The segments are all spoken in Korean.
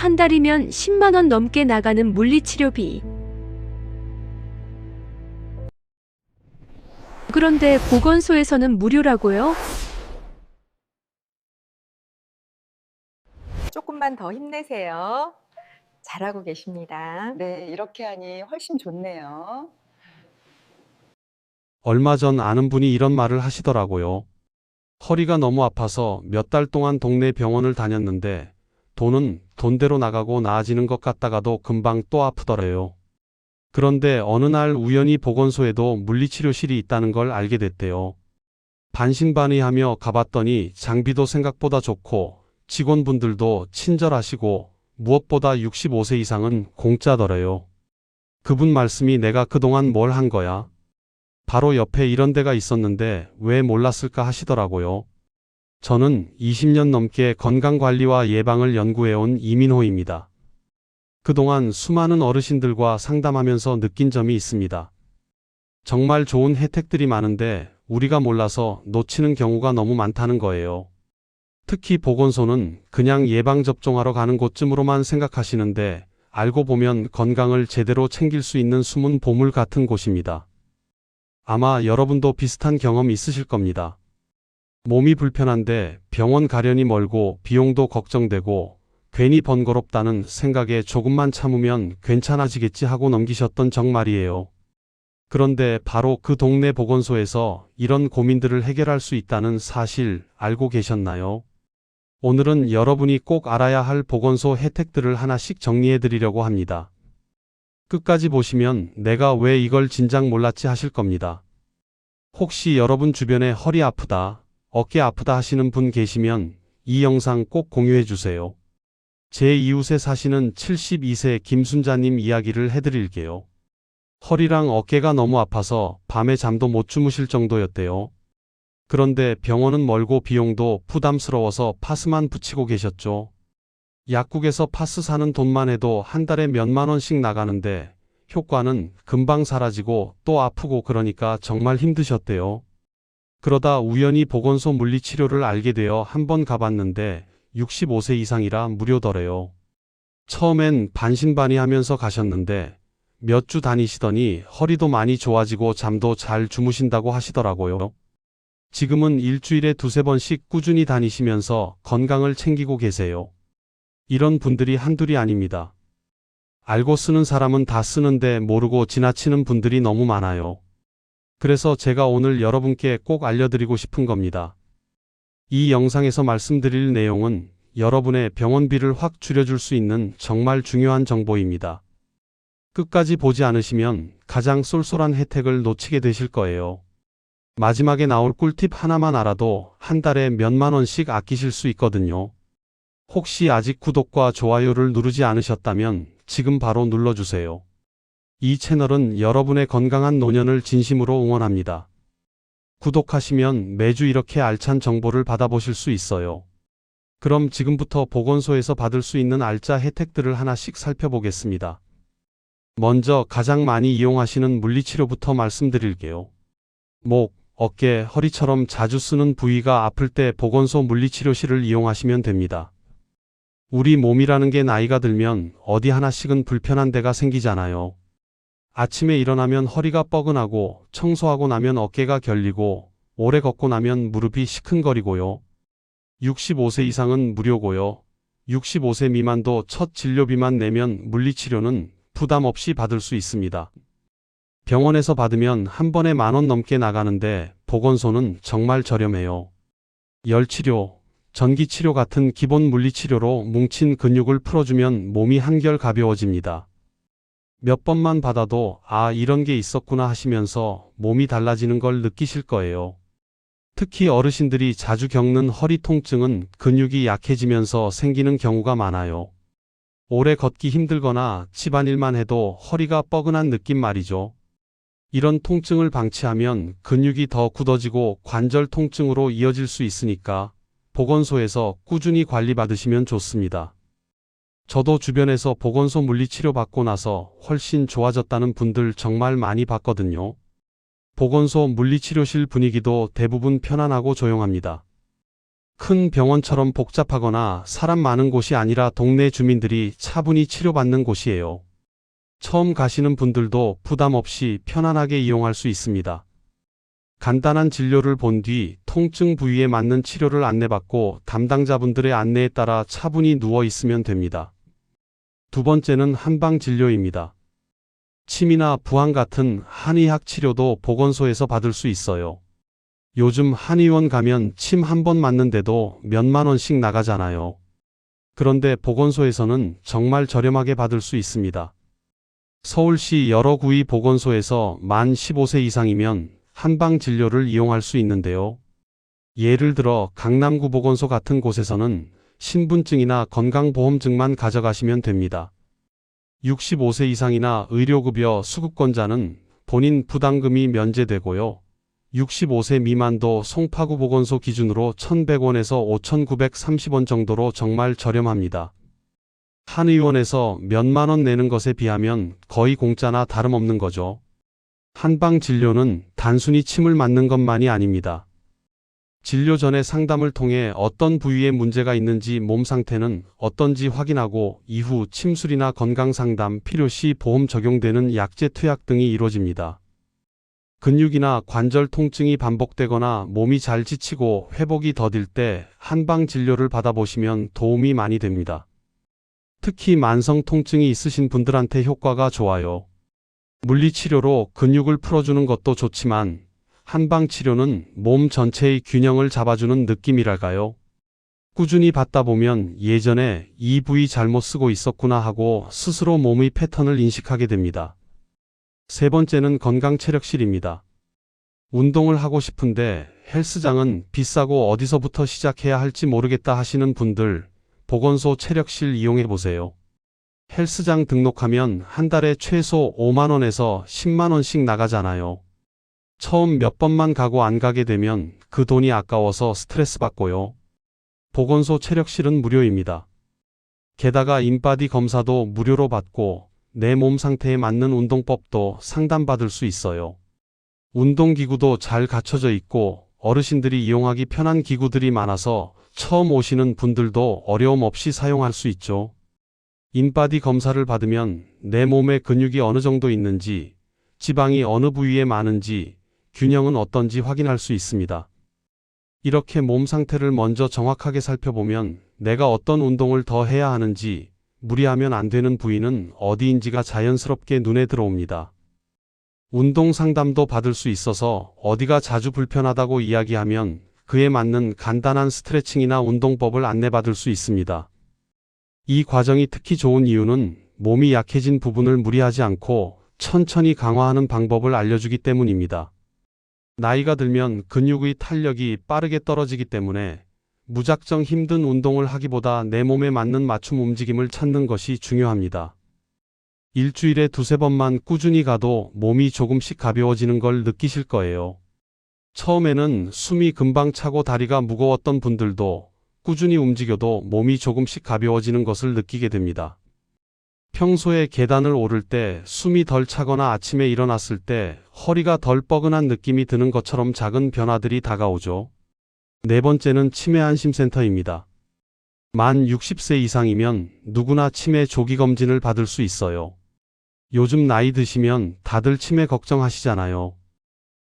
한 달이면 10만 원 넘게 나가는 물리치료비. 그런데 보건소에서는 무료라고요? 조금만 더 힘내세요. 잘하고 계십니다. 네, 이렇게 하니 훨씬 좋네요. 얼마 전 아는 분이 이런 말을 하시더라고요. 허리가 너무 아파서 몇 달 동안 동네 병원을 다녔는데 돈은 돈대로 나가고 나아지는 것 같다가도 금방 또 아프더래요. 그런데 어느 날 우연히 보건소에도 물리치료실이 있다는 걸 알게 됐대요. 반신반의하며 가봤더니 장비도 생각보다 좋고 직원분들도 친절하시고 무엇보다 65세 이상은 공짜더래요. 그분 말씀이 내가 그동안 뭘 한 거야? 바로 옆에 이런 데가 있었는데 왜 몰랐을까 하시더라고요. 저는 20년 넘게 건강관리와 예방을 연구해온 이민호입니다. 그동안 수많은 어르신들과 상담하면서 느낀 점이 있습니다. 정말 좋은 혜택들이 많은데 우리가 몰라서 놓치는 경우가 너무 많다는 거예요. 특히 보건소는 그냥 예방접종하러 가는 곳쯤으로만 생각하시는데 알고 보면 건강을 제대로 챙길 수 있는 숨은 보물 같은 곳입니다. 아마 여러분도 비슷한 경험 있으실 겁니다. 몸이 불편한데 병원 가려니 멀고 비용도 걱정되고 괜히 번거롭다는 생각에 조금만 참으면 괜찮아지겠지 하고 넘기셨던 적 말이에요. 그런데 바로 그 동네 보건소에서 이런 고민들을 해결할 수 있다는 사실 알고 계셨나요? 오늘은 여러분이 꼭 알아야 할 보건소 혜택들을 하나씩 정리해 드리려고 합니다. 끝까지 보시면 내가 왜 이걸 진작 몰랐지 하실 겁니다. 혹시 여러분 주변에 허리 아프다, 어깨 아프다 하시는 분 계시면 이 영상 꼭 공유해 주세요. 제 이웃에 사시는 72세 김순자님 이야기를 해드릴게요. 허리랑 어깨가 너무 아파서 밤에 잠도 못 주무실 정도였대요. 그런데 병원은 멀고 비용도 부담스러워서 파스만 붙이고 계셨죠. 약국에서 파스 사는 돈만 해도 한 달에 몇만 원씩 나가는데 효과는 금방 사라지고 또 아프고 그러니까 정말 힘드셨대요. 그러다 우연히 보건소 물리치료를 알게 되어 한번 가봤는데 65세 이상이라 무료더래요. 처음엔 반신반의하면서 가셨는데 몇 주 다니시더니 허리도 많이 좋아지고 잠도 잘 주무신다고 하시더라고요. 지금은 일주일에 두세 번씩 꾸준히 다니시면서 건강을 챙기고 계세요. 이런 분들이 한둘이 아닙니다. 알고 쓰는 사람은 다 쓰는데 모르고 지나치는 분들이 너무 많아요. 그래서 제가 오늘 여러분께 꼭 알려드리고 싶은 겁니다. 이 영상에서 말씀드릴 내용은 여러분의 병원비를 확 줄여줄 수 있는 정말 중요한 정보입니다. 끝까지 보지 않으시면 가장 쏠쏠한 혜택을 놓치게 되실 거예요. 마지막에 나올 꿀팁 하나만 알아도 한 달에 몇만 원씩 아끼실 수 있거든요. 혹시 아직 구독과 좋아요를 누르지 않으셨다면 지금 바로 눌러주세요. 이 채널은 여러분의 건강한 노년을 진심으로 응원합니다. 구독하시면 매주 이렇게 알찬 정보를 받아보실 수 있어요. 그럼 지금부터 보건소에서 받을 수 있는 알짜 혜택들을 하나씩 살펴보겠습니다. 먼저 가장 많이 이용하시는 물리치료부터 말씀드릴게요. 목, 어깨, 허리처럼 자주 쓰는 부위가 아플 때 보건소 물리치료실을 이용하시면 됩니다. 우리 몸이라는 게 나이가 들면 어디 하나씩은 불편한 데가 생기잖아요. 아침에 일어나면 허리가 뻐근하고 청소하고 나면 어깨가 결리고 오래 걷고 나면 무릎이 시큰거리고요. 65세 이상은 무료고요. 65세 미만도 첫 진료비만 내면 물리치료는 부담 없이 받을 수 있습니다. 병원에서 받으면 한 번에 만 원 넘게 나가는데 보건소는 정말 저렴해요. 열치료, 전기치료 같은 기본 물리치료로 뭉친 근육을 풀어주면 몸이 한결 가벼워집니다. 몇 번만 받아도 아, 이런 게 있었구나 하시면서 몸이 달라지는 걸 느끼실 거예요. 특히 어르신들이 자주 겪는 허리 통증은 근육이 약해지면서 생기는 경우가 많아요. 오래 걷기 힘들거나 집안일만 해도 허리가 뻐근한 느낌 말이죠. 이런 통증을 방치하면 근육이 더 굳어지고 관절 통증으로 이어질 수 있으니까 보건소에서 꾸준히 관리받으시면 좋습니다. 저도 주변에서 보건소 물리치료 받고 나서 훨씬 좋아졌다는 분들 정말 많이 봤거든요. 보건소 물리치료실 분위기도 대부분 편안하고 조용합니다. 큰 병원처럼 복잡하거나 사람 많은 곳이 아니라 동네 주민들이 차분히 치료받는 곳이에요. 처음 가시는 분들도 부담 없이 편안하게 이용할 수 있습니다. 간단한 진료를 본 뒤 통증 부위에 맞는 치료를 안내받고 담당자분들의 안내에 따라 차분히 누워 있으면 됩니다. 두 번째는 한방 진료입니다. 침이나 부항 같은 한의학 치료도 보건소에서 받을 수 있어요. 요즘 한의원 가면 침 한 번 맞는데도 몇만 원씩 나가잖아요. 그런데 보건소에서는 정말 저렴하게 받을 수 있습니다. 서울시 여러 구의 보건소에서 만 15세 이상이면 한방 진료를 이용할 수 있는데요. 예를 들어 강남구 보건소 같은 곳에서는 신분증이나 건강보험증만 가져가시면 됩니다. 65세 이상이나 의료급여 수급권자는 본인 부담금이 면제되고요. 65세 미만도 송파구 보건소 기준으로 1,100원에서 5,930원 정도로 정말 저렴합니다. 한 의원에서 몇만 원 내는 것에 비하면 거의 공짜나 다름없는 거죠. 한방 진료는 단순히 침을 맞는 것만이 아닙니다. 진료 전에 상담을 통해 어떤 부위에 문제가 있는지 몸 상태는 어떤지 확인하고 이후 침술이나 건강 상담 필요시 보험 적용되는 약제 투약 등이 이루어집니다. 근육이나 관절 통증이 반복되거나 몸이 잘 지치고 회복이 더딜 때 한방 진료를 받아보시면 도움이 많이 됩니다. 특히 만성 통증이 있으신 분들한테 효과가 좋아요. 물리치료로 근육을 풀어주는 것도 좋지만 한방 치료는 몸 전체의 균형을 잡아주는 느낌이랄까요? 꾸준히 받다 보면 예전에 이 부위 잘못 쓰고 있었구나 하고 스스로 몸의 패턴을 인식하게 됩니다. 세 번째는 건강 체력실입니다. 운동을 하고 싶은데 헬스장은 비싸고 어디서부터 시작해야 할지 모르겠다 하시는 분들, 보건소 체력실 이용해 보세요. 헬스장 등록하면 한 달에 최소 5만원에서 10만원씩 나가잖아요. 처음 몇 번만 가고 안 가게 되면 그 돈이 아까워서 스트레스 받고요. 보건소 체력실은 무료입니다. 게다가 인바디 검사도 무료로 받고 내 몸 상태에 맞는 운동법도 상담받을 수 있어요. 운동기구도 잘 갖춰져 있고 어르신들이 이용하기 편한 기구들이 많아서 처음 오시는 분들도 어려움 없이 사용할 수 있죠. 인바디 검사를 받으면 내 몸에 근육이 어느 정도 있는지, 지방이 어느 부위에 많은지, 균형은 어떤지 확인할 수 있습니다. 이렇게 몸 상태를 먼저 정확하게 살펴보면 내가 어떤 운동을 더 해야 하는지, 무리하면 안 되는 부위는 어디인지가 자연스럽게 눈에 들어옵니다. 운동 상담도 받을 수 있어서 어디가 자주 불편하다고 이야기하면 그에 맞는 간단한 스트레칭이나 운동법을 안내받을 수 있습니다. 이 과정이 특히 좋은 이유는 몸이 약해진 부분을 무리하지 않고 천천히 강화하는 방법을 알려주기 때문입니다. 나이가 들면 근육의 탄력이 빠르게 떨어지기 때문에 무작정 힘든 운동을 하기보다 내 몸에 맞는 맞춤 움직임을 찾는 것이 중요합니다. 일주일에 두세 번만 꾸준히 가도 몸이 조금씩 가벼워지는 걸 느끼실 거예요. 처음에는 숨이 금방 차고 다리가 무거웠던 분들도 꾸준히 움직여도 몸이 조금씩 가벼워지는 것을 느끼게 됩니다. 평소에 계단을 오를 때 숨이 덜 차거나 아침에 일어났을 때 허리가 덜 뻐근한 느낌이 드는 것처럼 작은 변화들이 다가오죠. 네 번째는 치매 안심센터입니다. 만 60세 이상이면 누구나 치매 조기 검진을 받을 수 있어요. 요즘 나이 드시면 다들 치매 걱정하시잖아요.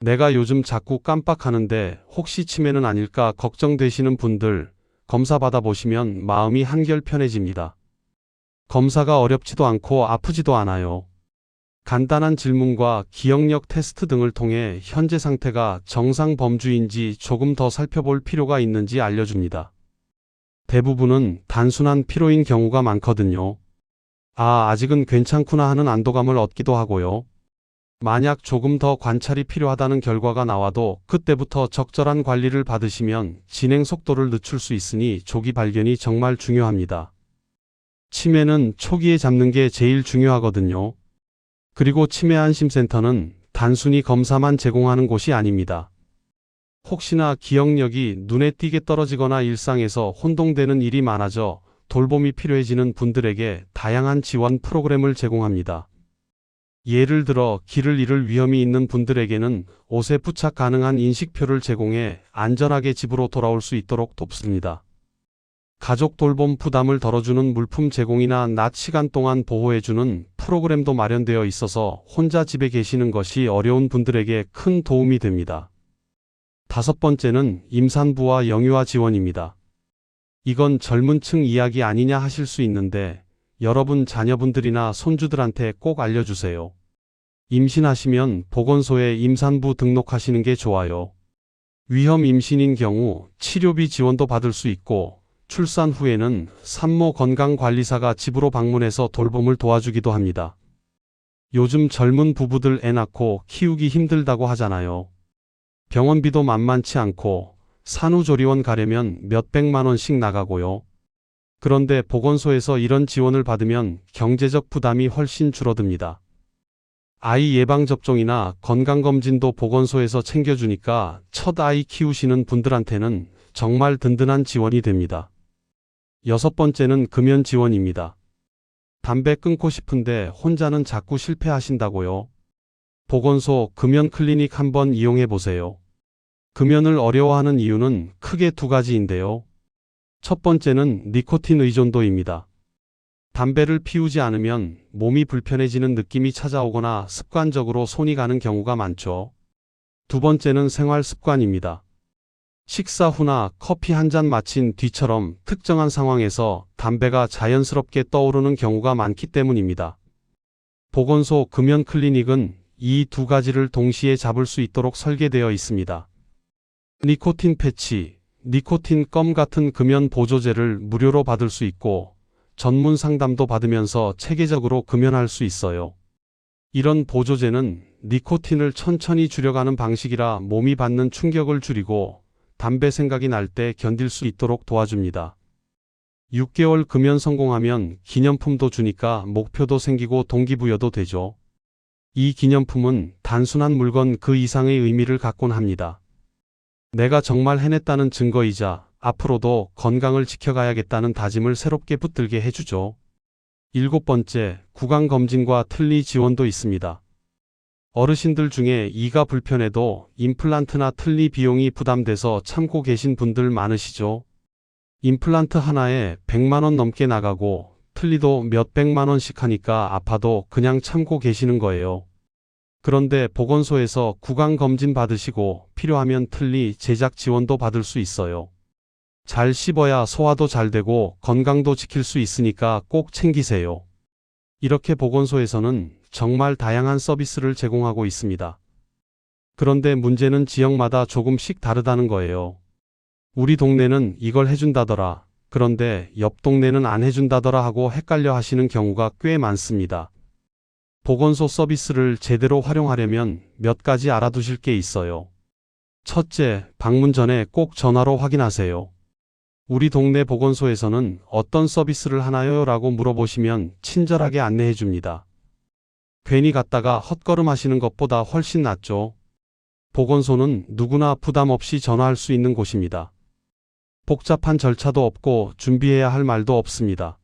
내가 요즘 자꾸 깜빡하는데 혹시 치매는 아닐까 걱정되시는 분들 검사 받아보시면 마음이 한결 편해집니다. 검사가 어렵지도 않고 아프지도 않아요. 간단한 질문과 기억력 테스트 등을 통해 현재 상태가 정상 범주인지 조금 더 살펴볼 필요가 있는지 알려줍니다. 대부분은 단순한 피로인 경우가 많거든요. 아, 아직은 괜찮구나 하는 안도감을 얻기도 하고요. 만약 조금 더 관찰이 필요하다는 결과가 나와도 그때부터 적절한 관리를 받으시면 진행 속도를 늦출 수 있으니 조기 발견이 정말 중요합니다. 치매는 초기에 잡는 게 제일 중요하거든요. 그리고 치매 안심센터는 단순히 검사만 제공하는 곳이 아닙니다. 혹시나 기억력이 눈에 띄게 떨어지거나 일상에서 혼동되는 일이 많아져 돌봄이 필요해지는 분들에게 다양한 지원 프로그램을 제공합니다. 예를 들어 길을 잃을 위험이 있는 분들에게는 옷에 부착 가능한 인식표를 제공해 안전하게 집으로 돌아올 수 있도록 돕습니다. 가족 돌봄 부담을 덜어주는 물품 제공이나 낮 시간 동안 보호해주는 프로그램도 마련되어 있어서 혼자 집에 계시는 것이 어려운 분들에게 큰 도움이 됩니다. 다섯 번째는 임산부와 영유아 지원입니다. 이건 젊은 층 이야기 아니냐 하실 수 있는데 여러분 자녀분들이나 손주들한테 꼭 알려주세요. 임신하시면 보건소에 임산부 등록하시는 게 좋아요. 위험 임신인 경우 치료비 지원도 받을 수 있고 출산 후에는 산모 건강관리사가 집으로 방문해서 돌봄을 도와주기도 합니다. 요즘 젊은 부부들 애 낳고 키우기 힘들다고 하잖아요. 병원비도 만만치 않고 산후조리원 가려면 몇백만 원씩 나가고요. 그런데 보건소에서 이런 지원을 받으면 경제적 부담이 훨씬 줄어듭니다. 아이 예방접종이나 건강검진도 보건소에서 챙겨주니까 첫 아이 키우시는 분들한테는 정말 든든한 지원이 됩니다. 여섯 번째는 금연 지원입니다. 담배 끊고 싶은데 혼자는 자꾸 실패하신다고요? 보건소 금연 클리닉 한번 이용해 보세요. 금연을 어려워하는 이유는 크게 두 가지인데요. 첫 번째는 니코틴 의존도입니다. 담배를 피우지 않으면 몸이 불편해지는 느낌이 찾아오거나 습관적으로 손이 가는 경우가 많죠. 두 번째는 생활 습관입니다. 식사 후나 커피 한 잔 마친 뒤처럼 특정한 상황에서 담배가 자연스럽게 떠오르는 경우가 많기 때문입니다. 보건소 금연 클리닉은 이 두 가지를 동시에 잡을 수 있도록 설계되어 있습니다. 니코틴 패치, 니코틴 껌 같은 금연 보조제를 무료로 받을 수 있고 전문 상담도 받으면서 체계적으로 금연할 수 있어요. 이런 보조제는 니코틴을 천천히 줄여가는 방식이라 몸이 받는 충격을 줄이고 담배 생각이 날 때 견딜 수 있도록 도와줍니다. 6개월 금연 성공하면 기념품도 주니까 목표도 생기고 동기부여도 되죠. 이 기념품은 단순한 물건 그 이상의 의미를 갖곤 합니다. 내가 정말 해냈다는 증거이자 앞으로도 건강을 지켜가야겠다는 다짐을 새롭게 붙들게 해주죠. 일곱 번째, 구강검진과 틀니 지원도 있습니다. 어르신들 중에 이가 불편해도 임플란트나 틀니 비용이 부담돼서 참고 계신 분들 많으시죠? 임플란트 하나에 100만원 넘게 나가고 틀니도 몇백만원씩 하니까 아파도 그냥 참고 계시는 거예요. 그런데 보건소에서 구강검진 받으시고 필요하면 틀니 제작 지원도 받을 수 있어요. 잘 씹어야 소화도 잘 되고 건강도 지킬 수 있으니까 꼭 챙기세요. 이렇게 보건소에서는 정말 다양한 서비스를 제공하고 있습니다. 그런데 문제는 지역마다 조금씩 다르다는 거예요. 우리 동네는 이걸 해준다더라. 그런데 옆 동네는 안 해준다더라 하고 헷갈려 하시는 경우가 꽤 많습니다. 보건소 서비스를 제대로 활용하려면 몇 가지 알아두실 게 있어요. 첫째, 방문 전에 꼭 전화로 확인하세요. 우리 동네 보건소에서는 어떤 서비스를 하나요? 라고 물어보시면 친절하게 안내해 줍니다. 괜히 갔다가 헛걸음 하시는 것보다 훨씬 낫죠. 보건소는 누구나 부담 없이 전화할 수 있는 곳입니다. 복잡한 절차도 없고 준비해야 할 말도 없습니다.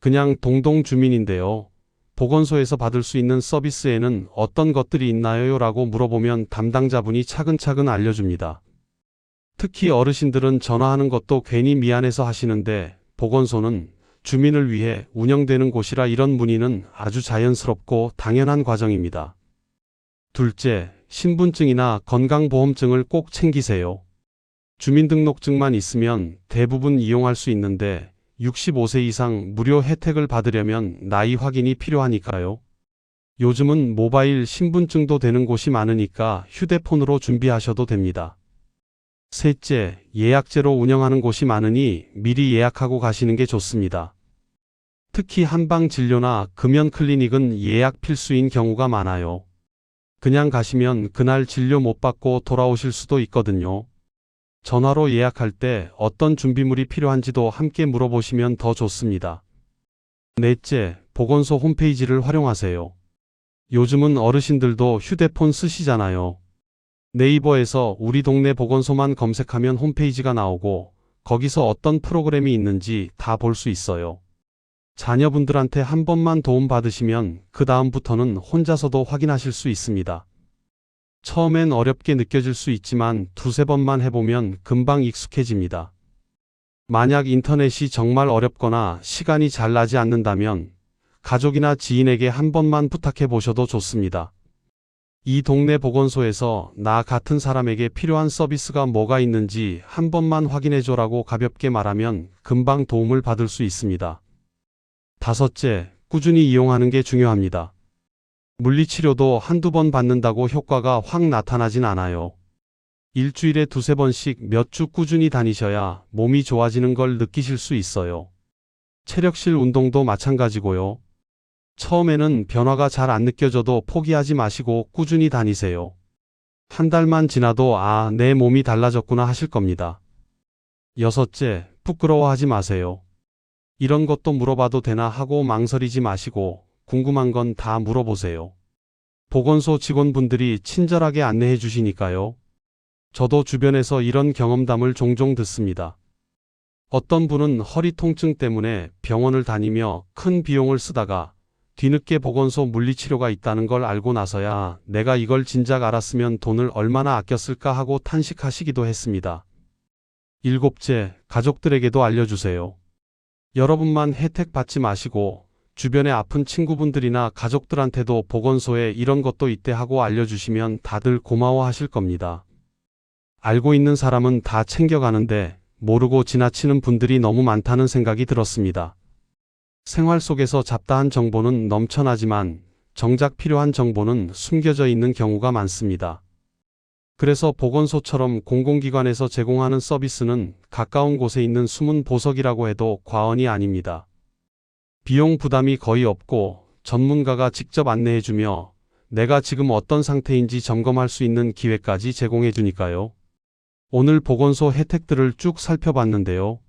그냥 동동 주민인데요. 보건소에서 받을 수 있는 서비스에는 어떤 것들이 있나요? 라고 물어보면 담당자분이 차근차근 알려줍니다. 특히 어르신들은 전화하는 것도 괜히 미안해서 하시는데 보건소는 주민을 위해 운영되는 곳이라 이런 문의는 아주 자연스럽고 당연한 과정입니다. 둘째, 신분증이나 건강보험증을 꼭 챙기세요. 주민등록증만 있으면 대부분 이용할 수 있는데 65세 이상 무료 혜택을 받으려면 나이 확인이 필요하니까요. 요즘은 모바일 신분증도 되는 곳이 많으니까 휴대폰으로 준비하셔도 됩니다. 셋째, 예약제로 운영하는 곳이 많으니 미리 예약하고 가시는 게 좋습니다. 특히 한방 진료나 금연 클리닉은 예약 필수인 경우가 많아요. 그냥 가시면 그날 진료 못 받고 돌아오실 수도 있거든요. 전화로 예약할 때 어떤 준비물이 필요한지도 함께 물어보시면 더 좋습니다. 넷째, 보건소 홈페이지를 활용하세요. 요즘은 어르신들도 휴대폰 쓰시잖아요. 네이버에서 우리 동네 보건소만 검색하면 홈페이지가 나오고 거기서 어떤 프로그램이 있는지 다 볼 수 있어요. 자녀분들한테 한 번만 도움 받으시면 그 다음부터는 혼자서도 확인하실 수 있습니다. 처음엔 어렵게 느껴질 수 있지만 두세 번만 해보면 금방 익숙해집니다. 만약 인터넷이 정말 어렵거나 시간이 잘 나지 않는다면 가족이나 지인에게 한 번만 부탁해 보셔도 좋습니다. 이 동네 보건소에서 나 같은 사람에게 필요한 서비스가 뭐가 있는지 한 번만 확인해 줘라고 가볍게 말하면 금방 도움을 받을 수 있습니다. 다섯째, 꾸준히 이용하는 게 중요합니다. 물리치료도 한두 번 받는다고 효과가 확 나타나진 않아요. 일주일에 두세 번씩 몇 주 꾸준히 다니셔야 몸이 좋아지는 걸 느끼실 수 있어요. 체력실 운동도 마찬가지고요. 처음에는 변화가 잘 안 느껴져도 포기하지 마시고 꾸준히 다니세요. 한 달만 지나도 아, 내 몸이 달라졌구나 하실 겁니다. 여섯째, 부끄러워하지 마세요. 이런 것도 물어봐도 되나 하고 망설이지 마시고 궁금한 건 다 물어보세요. 보건소 직원분들이 친절하게 안내해 주시니까요. 저도 주변에서 이런 경험담을 종종 듣습니다. 어떤 분은 허리 통증 때문에 병원을 다니며 큰 비용을 쓰다가 뒤늦게 보건소 물리치료가 있다는 걸 알고 나서야 내가 이걸 진작 알았으면 돈을 얼마나 아꼈을까 하고 탄식하시기도 했습니다. 일곱째, 가족들에게도 알려주세요. 여러분만 혜택 받지 마시고 주변에 아픈 친구분들이나 가족들한테도 보건소에 이런 것도 있대 하고 알려주시면 다들 고마워하실 겁니다. 알고 있는 사람은 다 챙겨가는데 모르고 지나치는 분들이 너무 많다는 생각이 들었습니다. 생활 속에서 잡다한 정보는 넘쳐나지만 정작 필요한 정보는 숨겨져 있는 경우가 많습니다. 그래서 보건소처럼 공공기관에서 제공하는 서비스는 가까운 곳에 있는 숨은 보석이라고 해도 과언이 아닙니다. 비용 부담이 거의 없고 전문가가 직접 안내해주며 내가 지금 어떤 상태인지 점검할 수 있는 기회까지 제공해주니까요. 오늘 보건소 혜택들을 쭉 살펴봤는데요.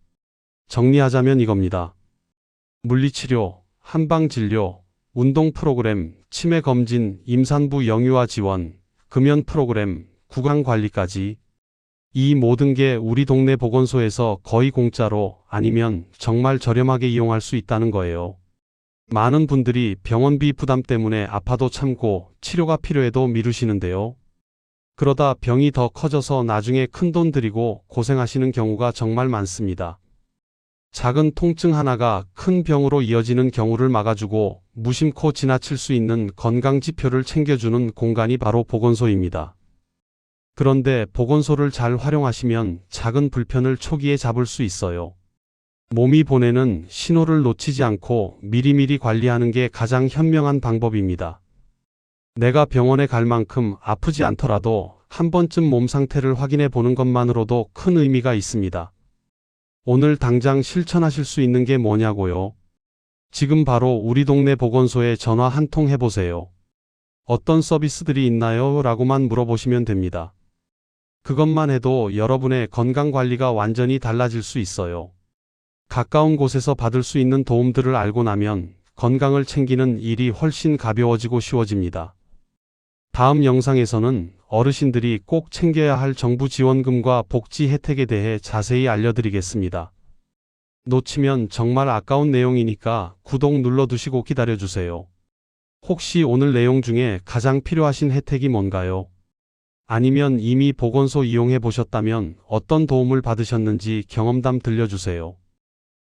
정리하자면 이겁니다. 물리치료, 한방진료, 운동 프로그램, 치매 검진, 임산부 영유아 지원, 금연 프로그램, 구강 관리까지 이 모든 게 우리 동네 보건소에서 거의 공짜로 아니면 정말 저렴하게 이용할 수 있다는 거예요. 많은 분들이 병원비 부담 때문에 아파도 참고 치료가 필요해도 미루시는데요. 그러다 병이 더 커져서 나중에 큰 돈 들이고 고생하시는 경우가 정말 많습니다. 작은 통증 하나가 큰 병으로 이어지는 경우를 막아주고 무심코 지나칠 수 있는 건강 지표를 챙겨주는 공간이 바로 보건소입니다. 그런데 보건소를 잘 활용하시면 작은 불편을 초기에 잡을 수 있어요. 몸이 보내는 신호를 놓치지 않고 미리미리 관리하는 게 가장 현명한 방법입니다. 내가 병원에 갈 만큼 아프지 않더라도 한 번쯤 몸 상태를 확인해 보는 것만으로도 큰 의미가 있습니다. 오늘 당장 실천하실 수 있는 게 뭐냐고요? 지금 바로 우리 동네 보건소에 전화 한 통 해보세요. 어떤 서비스들이 있나요? 라고만 물어보시면 됩니다. 그것만 해도 여러분의 건강 관리가 완전히 달라질 수 있어요. 가까운 곳에서 받을 수 있는 도움들을 알고 나면 건강을 챙기는 일이 훨씬 가벼워지고 쉬워집니다. 다음 영상에서는 어르신들이 꼭 챙겨야 할 정부 지원금과 복지 혜택에 대해 자세히 알려드리겠습니다. 놓치면 정말 아까운 내용이니까 구독 눌러두시고 기다려주세요. 혹시 오늘 내용 중에 가장 필요하신 혜택이 뭔가요? 아니면 이미 보건소 이용해 보셨다면 어떤 도움을 받으셨는지 경험담 들려주세요.